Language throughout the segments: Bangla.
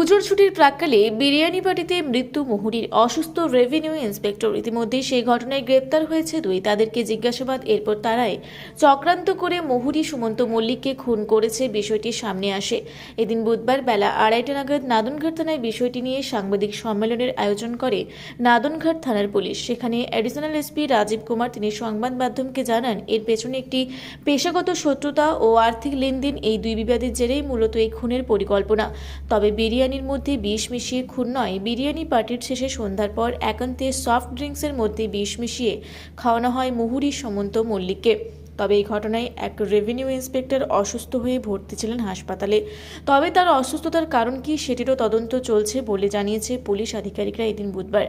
পুজোর ছুটির প্রাককালে বিরিয়ানি পার্টিতে মৃত্যু মুহুরির অসুস্থ রেভিনিউ ইন্সপেক্টর ইতিমধ্যেই সেই ঘটনায় গ্রেপ্তার হয়েছে দুই। তাদেরকে জিজ্ঞাসাবাদ, এরপর তারাই চক্রান্ত করে মুহুরী সুমন্ত মল্লিককে খুন করেছে, বিষয়টি সামনে আসে। এদিন বুধবার বেলা আড়াইটা নাগাদ নাদনঘাট থানায় বিষয়টি নিয়ে সাংবাদিক সম্মেলনের আয়োজন করে নাদনঘাট থানার পুলিশ। সেখানে অ্যাডিশনাল এসপি রাজীব কুমার, তিনি সংবাদ মাধ্যমকে জানান, এর পেছনে একটি পেশাগত শত্রুতা ও আর্থিক লেনদেন, এই দুই বিবাদের জেরেই মূলত এই খুনের পরিকল্পনা। তবে বিরিয়ানির মধ্যে বিষ মিশিয়ে খুন নয়। বিরিয়ানি পার্টির শেষে সন্ধ্যার পর একান্তে সফট ড্রিঙ্কসের মধ্যে বিষ মিশিয়ে খাওয়ানো হয় মুহুরী সমন্ত মল্লিককে। তবে এই ঘটনায় এক রেভিনিউ ইন্সপেক্টর অসুস্থ হয়ে ভর্তি ছিলেন হাসপাতালে। তবে তার অসুস্থতার কারণ কি সেটিরও তদন্ত চলছে বলে জানিয়েছে পুলিশ আধিকারিকরা এদিন বুধবার।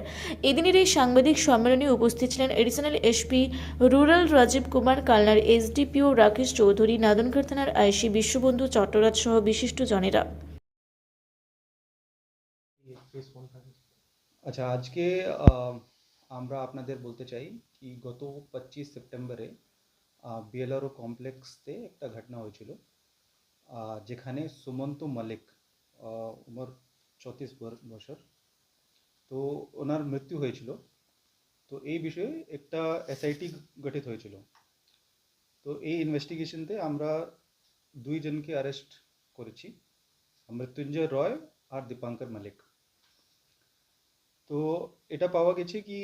এদিনের এই সাংবাদিক সম্মেলনে উপস্থিত ছিলেন additional SP rural Rajiv Kumar, কালনার SDPO Rakesh Chowdhury, Nadanghat থানার আইসি বিশ্ববন্ধু চট্টরাজ সহ বিশিষ্ট জনেরা। আচ্ছা আজকে আহ, আমরা আপনাদের বলতে চাই কি গত পঁচিশ সেপ্টেম্বরে বিএলআরও কমপ্লেক্সতে একটা ঘটনা হয়েছিল আহ, যেখানে সুমন্ত মালিক আহ, উমর চৌত্রিশ বছর তো ওনার মৃত্যু হয়েছিল তো এই বিষয়ে একটা এসআইটি গঠিত হয়েছিল তো এই ইনভেস্টিগেশনতে আমরা দুইজনকে অ্যারেস্ট করেছি মৃত্যুঞ্জয় রয় আর দীপাঙ্কর মালিক তো এটা পাওয়া গেছে কি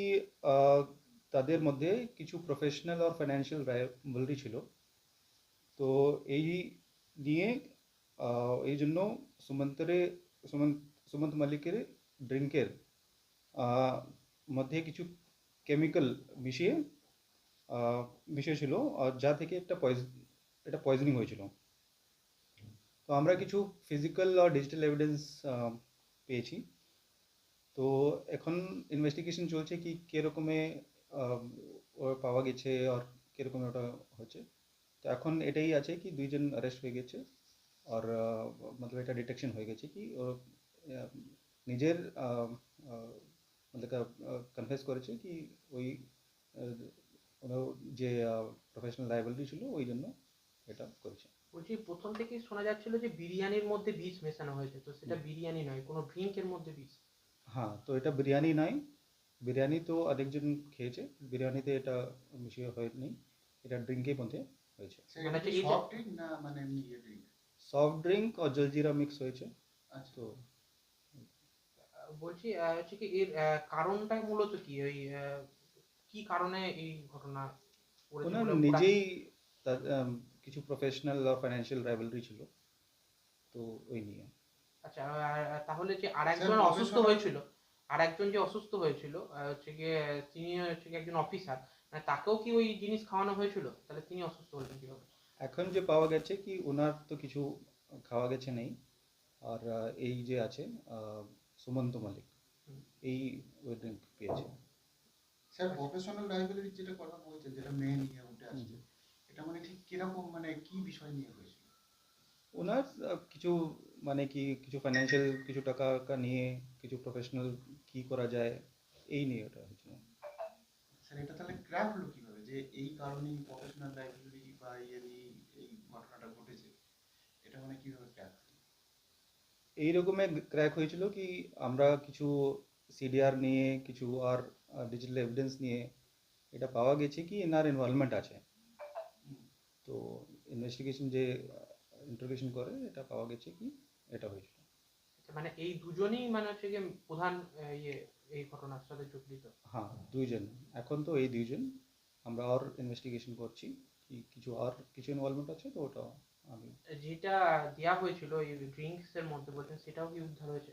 তাদের মধ্যে কিছু প্রফেশনাল আর ফাইন্যান্সিয়াল রাইভালরি ছিল। তো এই নিয়ে এই জন্য সুমন্তরে সুমন্ত সুমন্ত মালিকের ড্রিঙ্কের মধ্যে কিছু কেমিক্যাল মিশিয়ে আহ, মিশিয়ে ছিল আর যা থেকে একটা পয়জন এটা পয়জনিং হয়েছিল। তো আমরা কিছু ফিজিক্যাল আর ডিজিটাল এভিডেন্স পেয়েছি। তো এখন ইনভেস্টিগেশন চলছে কি কিরকমে পাওয়া গেছে আর কিরকমে ওটা হচ্ছে? তো এখন এটাই আছে কি দুইজন অ্যারেস্ট হয়ে গেছে আর মতলব এটা ডিটেকশন হয়ে গেছে কি ও নিজের মতলব কনফেস করেছে কি ওই যে প্রফেশনাল লাইবিলিটি ছিল ওই জন্য এটা করেছে। বলছি প্রথম থেকেই শোনা যাচ্ছিল যে বিরিয়ানির মধ্যে বিষ মেশানো হয়েছে তো সেটা বিরিয়ানি নয় কোনো ড্রিঙ্কের মধ্যে বিষ হ্যাঁ তো এটা বিরিয়ানি নয় বিরিয়ানি তো অনেকজন খেয়েছে। বিরিয়ানিতে এটা মিশিয়ে হয়নি। এটা ড্রিঙ্কের মধ্যে হয়েছে। মানে মানে সফট ড্রিঙ্ক না মানে এমনি ইয়ে ড্রিঙ্ক সফট ড্রিঙ্ক আর জলজিরা মিক্স হয়েছে। আচ্ছা। তো বলছি হচ্ছে কি এর আহ, কারণটা মূলত কি? ওই আহ, কি কারণে এই ঘটনা করেছে ওনার নিজেই তার, কিছু প্রফেশনাল আর ফাইন্যান্সিয়াল রাইভালরি ছিল। তো ওই নিয়ে। আচ্ছা আর তাহলে যে আরেকজন Sir, অসুস্থ professional- হয়েছিল আরেকজন যে অসুস্থ হয়েছিল হচ্ছে গিয়ে তিনি হচ্ছে একজন অফিসার মানে তাকেও কি ওই জিনিস খাওয়ানো হয়েছিল? তাহলে তিনি অসুস্থ হলেন কীভাবে? এখন যে পাওয়া গেছে কি ওনার তো কিছু খাওয়া গেছে নেই আর এই যে আছে আহ, সুমন্ত মালিক এই ওই ড্রিঙ্ক পেয়েছে। স্যার প্রফেশনাল লাইব্রেরির যেটা কথা বলছেন যেটা মেয়ে নিয়ে উঠে আসছে এটা মানে ঠিক কীরকম মানে কি বিষয় নিয়ে হয়েছিল? ওনার কিছু মানে কি কিছু ফাইন্যান্সিয়াল কিছু টাকা কা নিয়ে কিছু প্রফেশনাল কি করা যায়? এই নিয়ে ওটা হয়েছিল। স্যার এটা তাহলে ক্র্যাক হলো কীভাবে? যে এই কারণেই প্রফেশনাল লাইব্রেরি বা ইয়ে এই ঘটনাটা ঘটেছে এটা মানে কীভাবে ক্র্যাক এই রকমের ক্র্যাক হয়েছিল কি আমরা কিছু সিডিআর নিয়ে কিছু আর ডিজিটাল এভিডেন্স নিয়ে এটা পাওয়া গেছে কি? এনার ইনভলভমেন্ট আছে। তো ইনভেস্টিগেশন যে ইন্টারোগেশন করে এটা পাওয়া গেছে কি এটা হয়েছিল। মানে এই দুজনেই মানে হচ্ছে গিয়ে প্রধান ইয়ে এই ঘটনার সাথে জড়িত? হ্যাঁ দুইজন। এখন তো এই দুইজন। আমরা আর ইনভেস্টিগেশন করছি কি কিছু আর কিছু ইনভলভমেন্ট আছে তো ওটা আমি যেটা দেয়া হয়েছিল এই ড্রিঙ্কস এর মধ্যে বলছেন সেটাও কি উদ্ধার হয়েছে?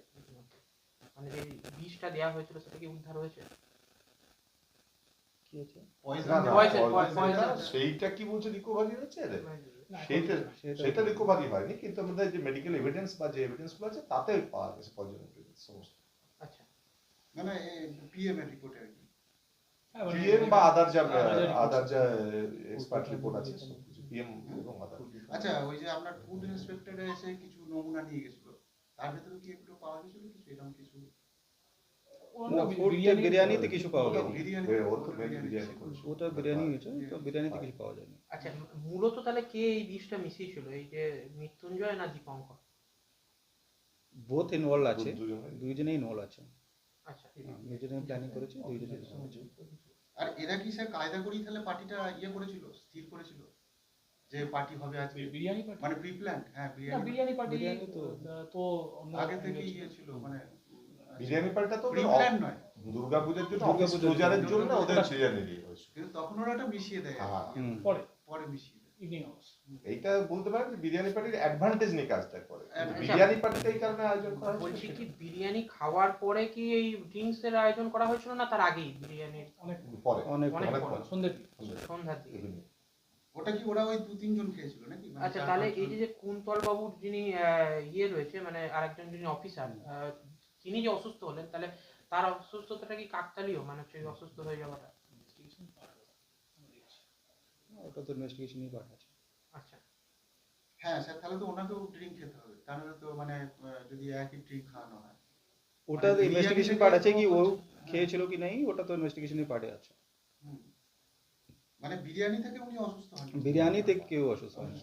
মানে যে বিষটা দেয়া হয়েছিল সেটা কি উদ্ধার হয়েছে? কি আছে না, পয়জন না, Poison, poison poison. না, সেইটা কি বলছে রিকভারি হয়েছে? রে? সেইটা সেটা- সেটা রিকভারি হয়নি কিন্তু আমাদের যে মেডিকেল এভিডেন্স বা যে এভিডেন্সগুলো আছে তাতে পাওয়া গেছে পজিটিভ সমস্ত। আচ্ছা। মানে পিএম এর রিপোর্টে আর কি পিএম বা আদার যা আদার যা এক্সপার্ট রিপোর্ট আছে সবকিছু পিএম এবং আদার আচ্ছা ওই যে আপনার ফুড ইন্সপেক্টরে এসে কিছু নমুনা নিয়ে গেছিল তার ভেতরে কি একটু পাওয়া গেছিল? কিছু এরকম কিছু না ফুড বিরিয়ানিতে কিছু পাওয়া যায়নি। বিরিয়ানি এ, ওর তো মেন বিরিয়ানি করেছে। ওটা বিরিয়ানি হয়েছে তো বিরিয়ানিতে কিছু পাওয়া যায়নি। আচ্ছা মূলত তাহলে কে এই বিষটা মিশিয়েছিল এই যে মৃত্যুঞ্জয় না দীপঙ্কর? বোথ ইনভলভ আছে। দুইজনেই ইনভলভ আছে। আচ্ছা দুজনেই প্ল্যানিং করেছে দুইজনেই আর এরা কি স্যার কায়দা করেই তাহলে পার্টিটা ইয়ে করেছিল স্থির করেছিল? যে পার্টি হবে আজকে? বিরিয়ানি পার্টি মানে প্রি প্ল্যান হ্যাঁ বিরিয়ানি। বিরিয়ানি পার্টি তো- তো আগে থেকে angle ইয়ে ছিল মানে বিরিয়ানি পার্টিটা তো নয়। দুর্গাপূজার জন্য দুর্গাপূজার অফিস ক্লোজারের জন্য। ওদের বিরিয়ানি হয়েছে কিন্তু তখন ওরা ওটা মিশিয়ে দেয়। হ্যাঁ। কি। পরে। পরে মিশিয়ে দেয়। এইটা বলতে পারেন যে বিরিয়ানি পার্টির অ্যাডভান্টেজ নিয়ে কাজটা করে। আচ্ছা। বিরিয়ানি পার্টিটা এই কারণে আয়োজন করা বলছি কি বিরিয়ানি খাওয়ার পরে কি এই ড্রিঙ্কস এর আয়োজন করা হয়েছিল না তার আগেই বিরিয়ানির? অনেক পরে। অনেক পরে। দিকে। সন্ধ্যার দিকে। ওটা কি ওরা ওই দু তিনজন খেয়েছিল নাকি? মানে আচ্ছা তাহলে এই যে কুন্তল বাবুর যিনি আহ, ইয়ে রয়েছে মানে আরেকজন যিনি অফিসার তিনি যে অসুস্থ হলেন তাহলে তার অসুস্থতাটা কি কাকতালীয়? মানে হচ্ছে অসুস্থ হয়ে যাওয়াটা। ওটা তো ইনভেস্টিগেশনই পার্ট আছে আচ্ছা। হ্যাঁ স্যার তাহলে তো ওনাকেও ড্রিঙ্ক খেতে হবে। তাহলে তো মানে যদি একই ড্রিঙ্ক খাওয়ানো হয়। ওটা মানে তো ইনভেস্টিগেশন বিরিয়ানি পার্ট আছে কি? ও থেকে- খেয়েছিল কি নাই? ওটা তো ইনভেস্টিগেশনের পার্টে আছে মানে বিরিয়ানি থেকে উনি অসুস্থ হন বিরিয়ানি থেকে কেউ অসুস্থ হয়নি।